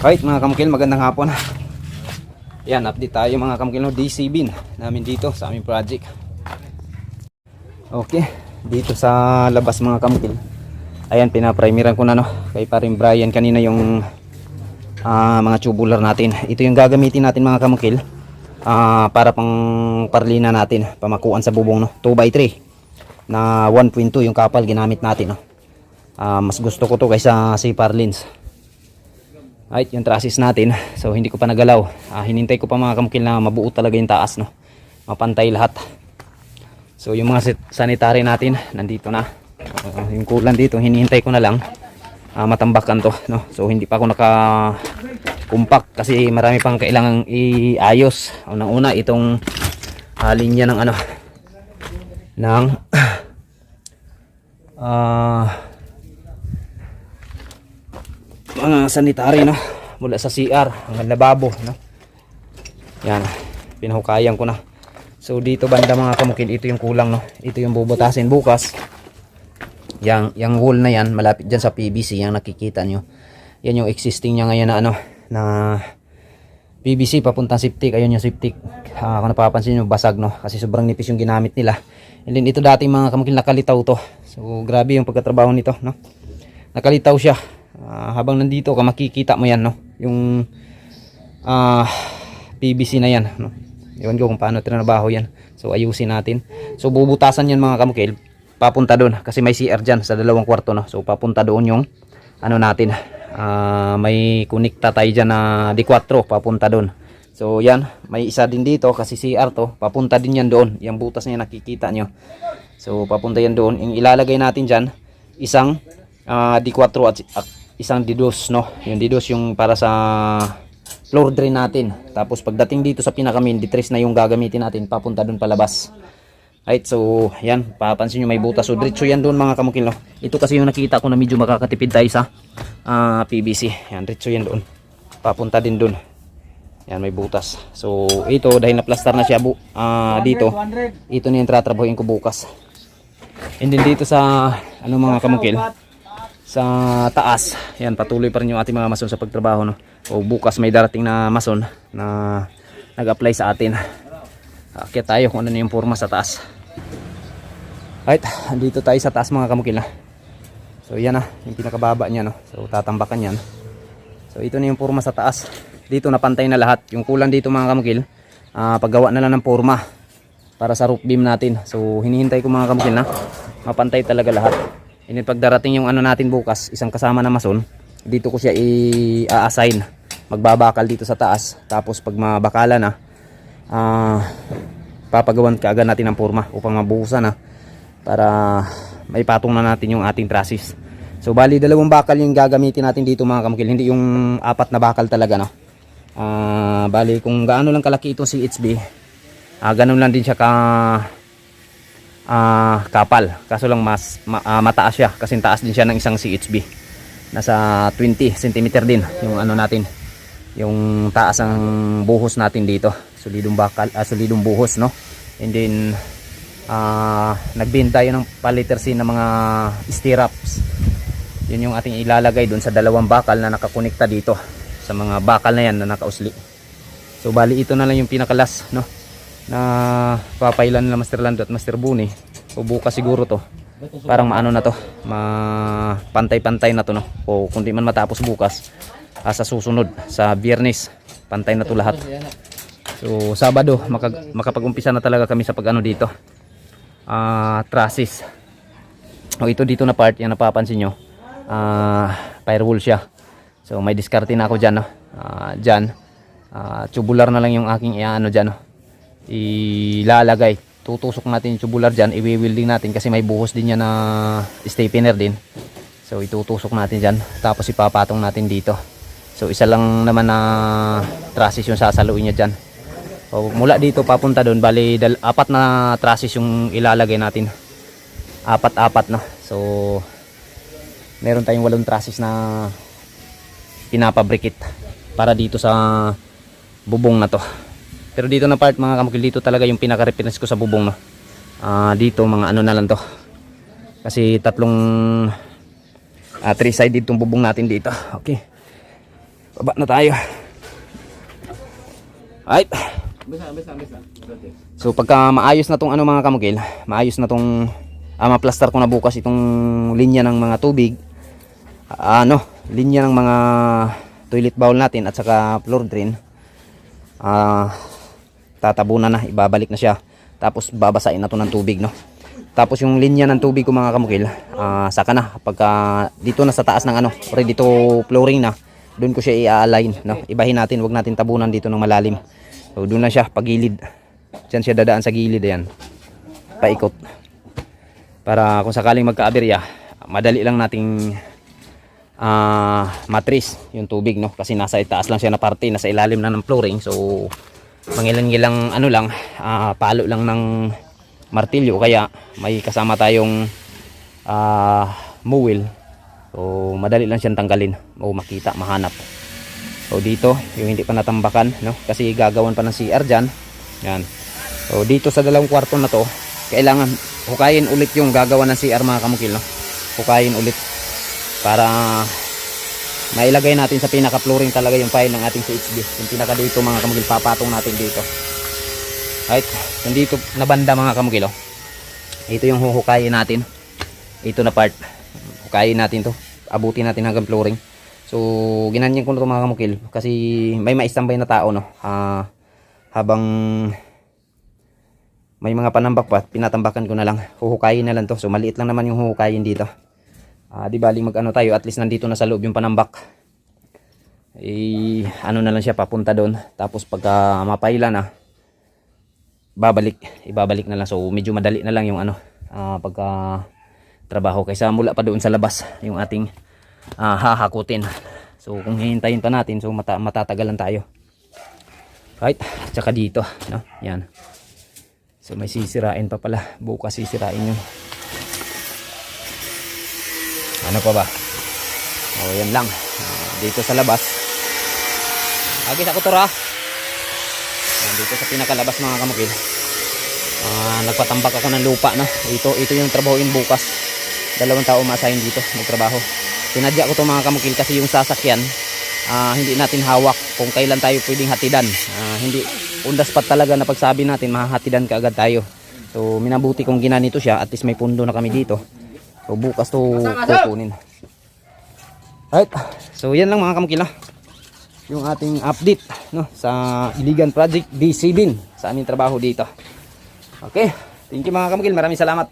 Right mga kamukil, magandang hapon. Yan, update tayo mga kamukil no, DC bin namin dito sa aming project. Okay, dito sa labas mga kamukil. Ayan, pinaprimiran ko na no. Kay paring Brian kanina yung ah, mga tubular natin. Ito yung gagamitin natin mga kamukil. ah, para pang parlina natin, pamakuan sa bubong no. 2x3 na 1.2 yung kapal ginamit natin no. Ah, mas gusto ko to kaysa si Parlins. Right, yung trusses natin. So hindi ko pa nagalaw. Ah, hinintay ko pa mga kamukil na mabuo talaga yung taas no. Mapantay lahat. So yung mga sanitary natin nandito na. Ah, yung kulan dito hinihintay ko na lang. Ah, matambakan to no. So hindi pa ako naka kumpak kasi marami pang kailangang iayos. Unang una itong ah, linya ng ano ng ah mga sanitary no? Mula sa CR hanggang lababo no? Yan pinahukayan ko na. So dito banda mga kamukil ito yung kulang no? Ito yung bubutasin bukas. Yang yang wall na yan malapit dyan sa PVC yang nakikita nyo. Yan yung existing niya ngayon na ano na PVC papuntang septic. Ayun yung septic. Ah, kung napapansin nyo basag no? Kasi sobrang nipis yung ginamit nila. And then ito dating mga kamukil nakalitaw to. So grabe yung pagkatrabaho nito no? Nakalitaw siya Ah, habang nandito ka makikita mo yan no? Yung ah PVC na yan no? Ewan ko kung paano trinabaho yan. So ayusin natin. So bubutasan yan mga kamukil. Papunta doon kasi may CR dyan sa dalawang kwarto no? So papunta doon yung ano natin ah, may kunikta tayo dyan na D4 papunta doon. So yan may isa din dito kasi CR to papunta din yan doon. Yung butas na yan nakikita nyo so papunta yan doon. Yung ilalagay natin dyan isang ah, D4 at, at isang D2 no yung D2 yung para sa floor drain natin tapos pagdating dito sa pinaka main D3 na yung gagamitin natin papunta doon palabas Right, so yan, papansin nyo may butas. So diretso yan doon mga kamukil. No? Ito kasi yung nakita ko na medyo makakatipid tayo sa ah, PVC. Yan, diretso yan doon. Papunta din doon. Yan, may butas. So ito, dahil na-plaster na siya bu ah, dito, ito na yung tratrabahuin ko bukas. And then dito sa, ano mga kamukil, sa taas, yan, patuloy pa rin yung ating mga mason sa pagtrabaho. No? O bukas may darating na mason na nag-apply sa atin. Akit tayo kung ano na yung forma sa taas. Right, andito tayo sa taas mga kamukil na. So yan na, yung pinakababa niya no. So tatambakan yan. So ito na yung forma sa taas. Dito napantay na lahat. Yung kulang dito mga kamukil, ah, paggawa na lang ng forma para sa roof beam natin. So hinihintay ko mga kamukil na mapantay talaga lahat. And then pagdarating yung ano natin bukas, isang kasama na mason, dito ko siya i-assign. Magbabakal dito sa taas. Tapos pag mabakala na, ah papagawan kaagad natin ng forma upang mabuhusan na para maipatong na natin yung ating trusses. So bali dalawang bakal yung gagamitin natin dito mga kamukil, hindi yung apat na bakal talaga no. Ah, bali kung gaano lang kalaki itong CHB, ah ganun lang din siya ka ah kapal. Kaso lang mas ma- ah, mataas siya. Kasi taas din siya ng isang CHB. Nasa 20 cm din yung ano natin, yung taas ng buhos natin dito. Solidong bakal ah, solidong buhos no? And then ah nagbin tayo ng palitersin ng mga stirrups. Yun yung ating ilalagay doon sa dalawang bakal na nakakonekta dito sa mga bakal na yan na nakausli. So bali ito na lang yung pinakalas no na papailan nila Master Lando at Master Buni o bukas siguro to parang maano na to mapantay-pantay na to no o kung di man matapos bukas ah, sa susunod sa biyernes pantay na to lahat So Sabado makag makapag-umpisa na talaga kami sa pag-ano dito. Ah, trusses. O ito dito na part, yan napapansin nyo. Ah, firewall siya. So may diskarte na ako diyan, no. Ah, diyan. Ah, tubular na lang yung aking iano diyan, no. Ilalagay. Tutusok natin yung tubular diyan, i-welding natin kasi may buhos din yan na stapler din. So itutusok natin diyan, tapos ipapatong natin dito. So isa lang naman na trusses yung sasaluin niya diyan. O, mula dito papunta doon, bali dal, apat na trusses yung ilalagay natin. Apat-apat no. So meron tayong walong trusses na pinapabrikit para dito sa bubong na to. Pero dito na part mga kamukil dito talaga yung pinaka-reference ko sa bubong no. Ah, dito mga ano na lang to. Kasi tatlong ah, three sided tong bubong natin dito. Okay. Baba na tayo. Ay. So pagka maayos na tong ano mga kamukil, maayos na tong ah, ma-plaster ko na bukas itong linya ng mga tubig. Ah, ano, linya ng mga toilet bowl natin at saka floor drain. Ah, tatabunan na, ibabalik na siya. Tapos babasain na to ng tubig, no. Tapos yung linya ng tubig ko mga kamukil, ah, saka na pagka dito na sa taas ng ano, already dito flooring na, doon ko siya i-align, no. Ibahin natin, wag natin tabunan dito ng malalim. So doon na siya pagilid. Diyan siya dadaan sa gilid ayan. Paikot. Para kung sakaling magka-aberya, madali lang nating ah matris yung tubig no kasi nasa itaas lang siya na parte nasa ilalim na ng flooring so mangilan-ngilang ano lang ah, palo lang ng martilyo. Kaya may kasama tayong ah muwil. So madali lang siyang tanggalin. O makita mahanap. So dito yung hindi pa natambakan no? Kasi gagawan pa ng CR dyan. Yan. So dito sa dalawang kwarto na to kailangan hukayin ulit yung gagawa ng CR mga kamukil no? Hukayin ulit para mailagay natin sa pinaka flooring talaga yung file ng ating CHD yung pinaka dito mga kamukil papatong natin dito. Right yung dito na banda mga kamukil oh. ito yung huhukayin natin. Ito na part. Hukayin natin to. Abutin natin hanggang flooring. So ginanyan ko na to mga kamukil kasi may maistambay na tao no? Ah, habang may mga panambak pa pinatambakan ko na lang. Huhukayin na lang to. So maliit lang naman yung huhukayin dito Ah, di baling mag-ano tayo, at least nandito na sa loob yung panambak. Eh, ano na lang siya papunta doon. Tapos pagka mapaila na, babalik, ibabalik na lang. So medyo madali na lang yung ano, ah, pagka trabaho kaysa mula pa doon sa labas yung ating ah, hahakutin. So kung hihintayin pa natin, so mata matatagalan tayo. Right, tsaka dito, no? Yan. So may sisirain pa pala. Bukas sisirain yun. Ano pa ba? O yan lang. Ah, dito sa labas. Agi sa kutura. Yan, dito sa pinakalabas mga kamukil. Ah, nagpatambak ako ng lupa na. Ito ito yung trabahoin bukas. Dalawang tao ma-assign dito magtrabaho. Tinadya ko to mga kamukil kasi yung sasakyan ah, hindi natin hawak kung kailan tayo pwedeng hatidan. Ah, hindi the spot talaga na pagsabi natin mahahatidan ka agad tayo. So minabuti kong ginanito siya at least may pundo na kami dito. So bukas to kukunin. Right. So yan lang mga kamukila. Yung ating update no sa Iligan Project B7 sa aming trabaho dito. Okay. Thank you mga kamukil. Maraming salamat.